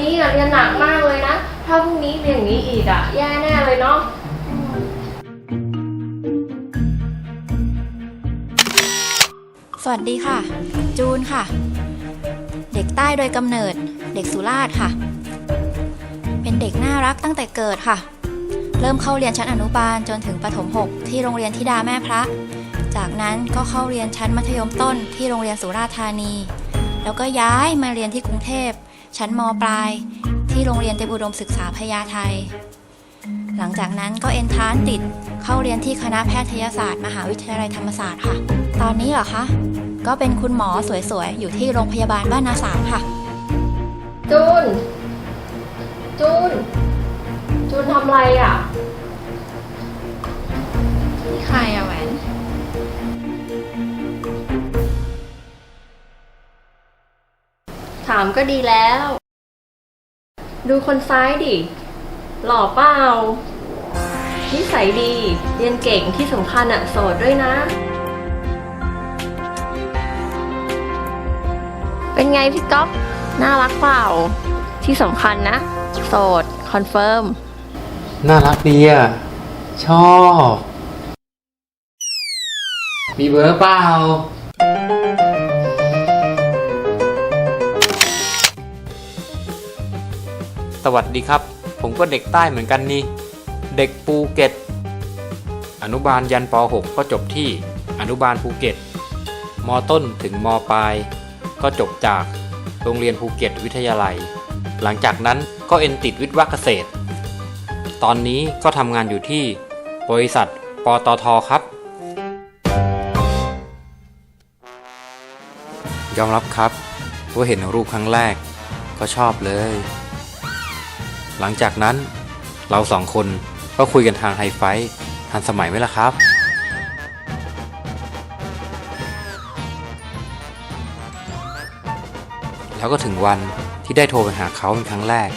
นี้อะเรียนหนักมากเลยนะ ถ้าพรุ่งนี้เรียนอย่างนี้อีกอะแย่แน่เลยเนาะสวัสดีค่ะ จูนค่ะ เด็กใต้โดยกำเนิด เด็กสุราษฎร์ค่ะ เป็นเด็กน่ารักตั้งแต่เกิดค่ะ เริ่มเข้าเรียนชั้นอนุบาลจนถึงประถม6ที่โรงเรียนธิดาแม่พระ จากนั้นก็เข้าเรียนชั้นมัธยมต้นที่โรงเรียนสุราษฎร์ธานี แล้วก็ย้ายมาเรียนที่กรุงเทพ ชั้นมปลาย ที่โรงเรียนเตรียมอุดมศึกษาพญาไทหลังจากนั้นก็เอนทรานซ์ติดเข้าเรียนที่คณะแพทยศาสตร์ มหาวิทยาลัยธรรมศาสตร์ค่ะ ตอนนี้เหรอคะ ก็เป็นคุณหมอสวยๆ อยู่ที่โรงพยาบาลบ้านนาสามค่ะ จูน จูน จูนทำอะไรอะ่ะามก็ดีแล้ว ดูคนซ้ายดิ หล่อเปล่า นิสัยดี เรียนเก่งที่สำคัญอะโสดด้วยนะ เป็นไงพี่ก๊อฟน่ารักเปล่า ที่สำคัญนะ โสด คอนเฟิร์ม น่ารักดีอะ ชอบ มีเบอร์เปล่า สวัสดีครับ ผมก็เด็กใต้เหมือนกันนี่ เด็กภูเก็ต อนุบาลยันป .6 ก็จบที่อนุบาลภูเก็ต มต้นถึงมปลาย ก็จบจากโรงเรียนภูเก็ตวิทยาลัย หลังจากนั้นก็เอ็นติดวิทย์วะเกษตร ตอนนี้ก็ทำงานอยู่ที่บริษัทปตทครับ ยอมรับครับว่าเห็นรูปครั้งแรกก็ชอบเลย หลังจากนั้นเราสองคนก็คุยกันทางไฮไฟท์ทันสมัยไหมล่ะครับ แล้วก็ถึงวันที่ได้โทรไปหาเขาเป็นครั้งแรก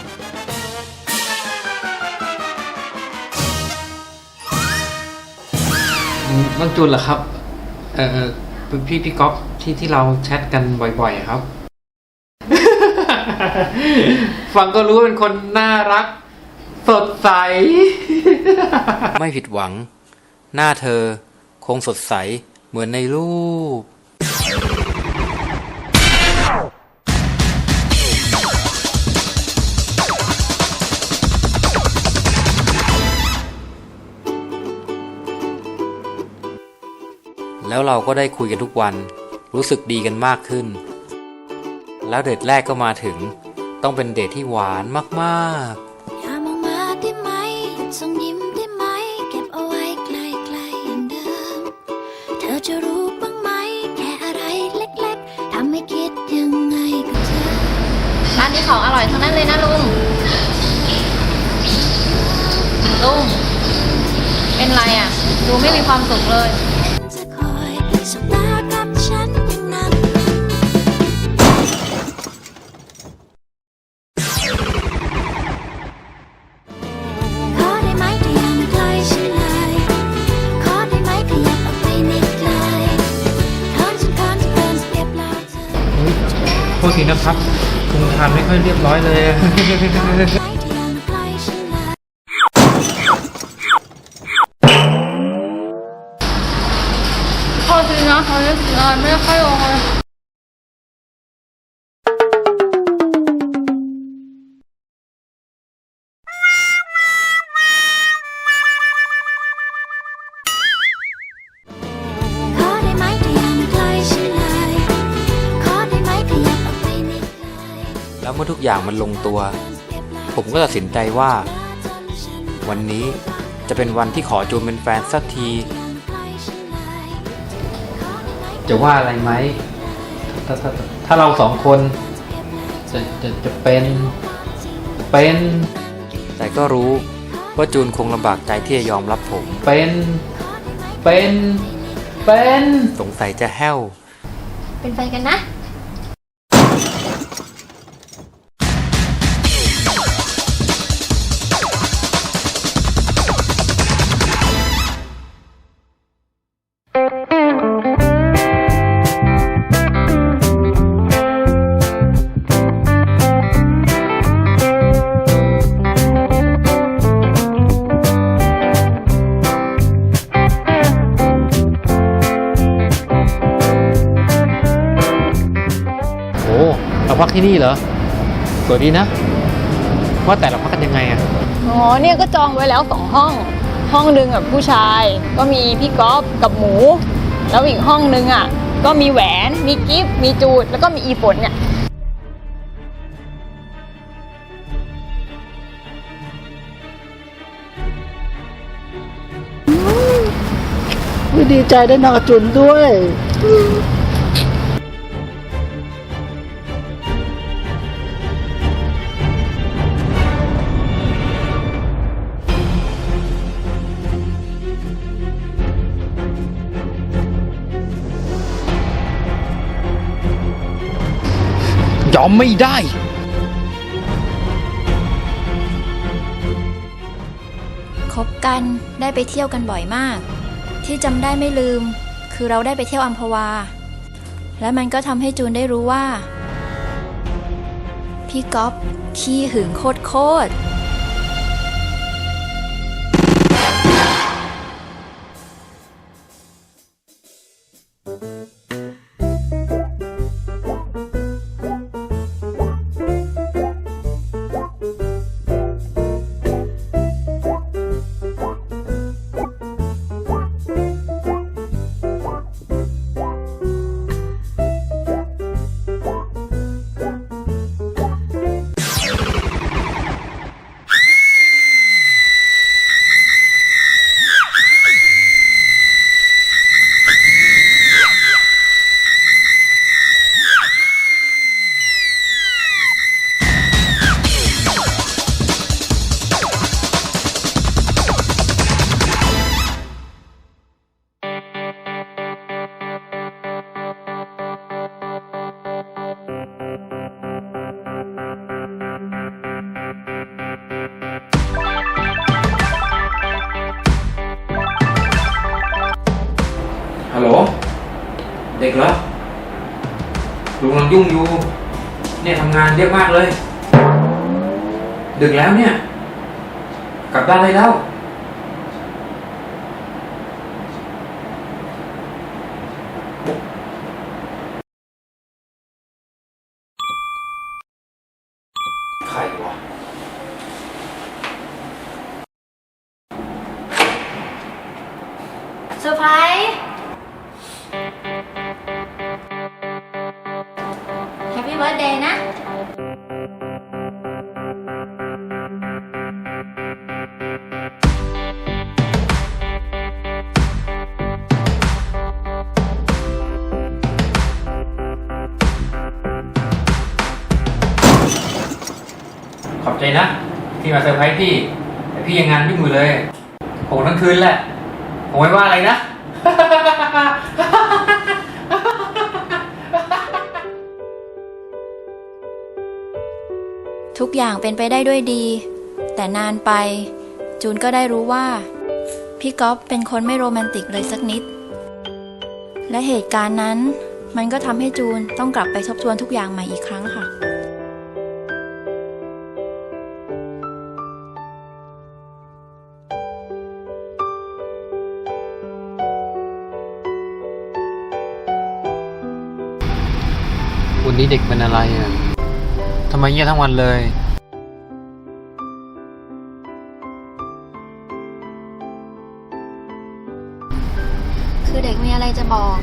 น้องจูนเหรอครับ เอ่อพี่พี่ก๊อฟที่ที่เราแชทกันบ่อยๆครับ ฟังก็รู้ว่าเป็นคนน่ารัก สดใส ไม่ผิดหวัง หน้าเธอ คงสดใสเหมือนในรูป แล้วเราก็ได้คุยกันทุกวัน รู้สึกดีกันมากขึ้น แล้วเดทแรกก็มาถึง ต้องเป็นเดทที่หวานมากอย่ามองมาได้ไหมส่งยิ้มได้ไหม เก็บเอาไว้ไกลๆอย่างเดิม เธอจะรู้บ้างไหม แค่อะไรเล็กๆทำให้คิดยังไงกับเธอร้านนี้ของอร่อยทั้งนั้นเลยนะลุง ลุง เป็นไรอะ ดูไม่มีความสุขเลย จะคอยสบตา ริงนะครับคุณทานไม่ค่อยเรียบร้อยเลย พอสินะเขาเรียกงานไม่ค่อยลงเลย แล้วเมื่อทุกอย่างมันลงตัว ผมก็ตัดสินใจว่า วันนี้จะเป็นวันที่ขอจูนเป็นแฟนสักที จะว่าอะไรไหมถ้าถ้าถ้าเราสองคน จะจะจะเป็นเป็น แต่ก็รู้ว่าจูนคงลำบากใจที่จะยอมรับผม เป็นเป็นเป็นสงสัยจะแห้ว เป็นแฟนกันนะ ที่นี่เหรอสวยดีนะ ว่าแต่เราพักกันยังไงอะอ๋อเนี่ยก็จองไว้แล้วสองห้อง ห้องหนึ่งแบบผู้ชาย ก็มีพี่ก๊อฟกับหมู แล้วอีกห้องหนึ่งอะ ก็มีแหวน มีกิฟต์มีจูด แล้วก็มีอีฝนเนี่ยดีใจได้นอนกับจุนด้วย อมไม่ได้ คบกันได้ไปเที่ยวกันบ่อยมาก ที่จำได้ไม่ลืม คือเราได้ไปเที่ยวอัมพวา และมันก็ทำให้จูนได้รู้ว่า พี่ก๊อฟขี้หึงโคตรโคตร เด็กเหรอลุงกำลังยุ่งอยู่ เนี่ยทำงานเยอะมากเลย ดึกแล้วเนี่ย กลับบ้านได้แล้ว เบิร์ดเดย์นะขอบใจนะ ที่มาเซอร์ไพรส์พี่แต่พี่ยังงานยุ่งอยู่เลยโหทั้งคืนแหละผมไม่ว่าอะไรนะ ทุกอย่างเป็นไปได้ด้วยดี แต่นานไป จูนก็ได้รู้ว่า พี่ก๊อฟเป็นคนไม่โรแมนติกเลยสักนิด และเหตุการณ์นั้น มันก็ทำให้จูนต้องกลับไปทบทวนทุกอย่างใหม่อีกครั้งค่ะวันนี้เด็กเป็นอะไรอะ ทำไมเงียบทั้งวันเลย คือเด็กมีอะไรจะบอก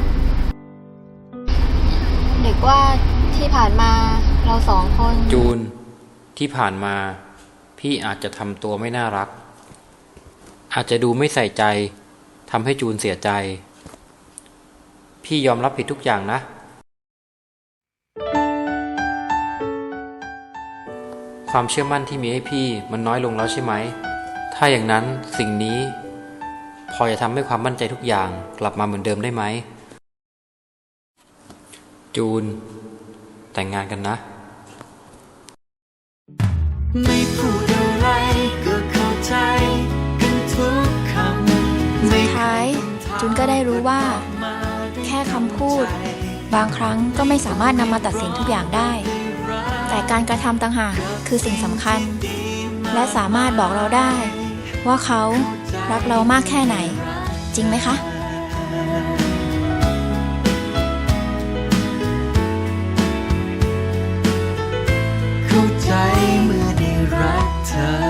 เด็กว่าที่ผ่านมาเราสองคน จูน ที่ผ่านมา พี่อาจจะทำตัวไม่น่ารัก อาจจะดูไม่ใส่ใจทำให้จูนเสียใจ พี่ยอมรับผิดทุกอย่างนะ ความเชื่อมั่นที่มีให้พี่มันน้อยลงแล้วใช่ไหม ถ้าอย่างนั้นสิ่งนี้ พอจะทำให้ความมั่นใจทุกอย่างกลับมาเหมือนเดิมได้ไหม จูน แต่งงานกันนะ ไม่พูดอะไรก็เข้าใจกันทุกคำสุดท้ายจูนก็ได้รู้ว่า แค่คำพูด บางครั้งก็ไม่สามารถนำมาตัดสินทุกอย่างได้ แต่การกระทำต่างหากคือสิ่งสำคัญ และสามารถบอกเราได้ ว่าเขารักเรามากแค่ไหน จริงไหมคะเข้าใจเมื่อได้รักเธอ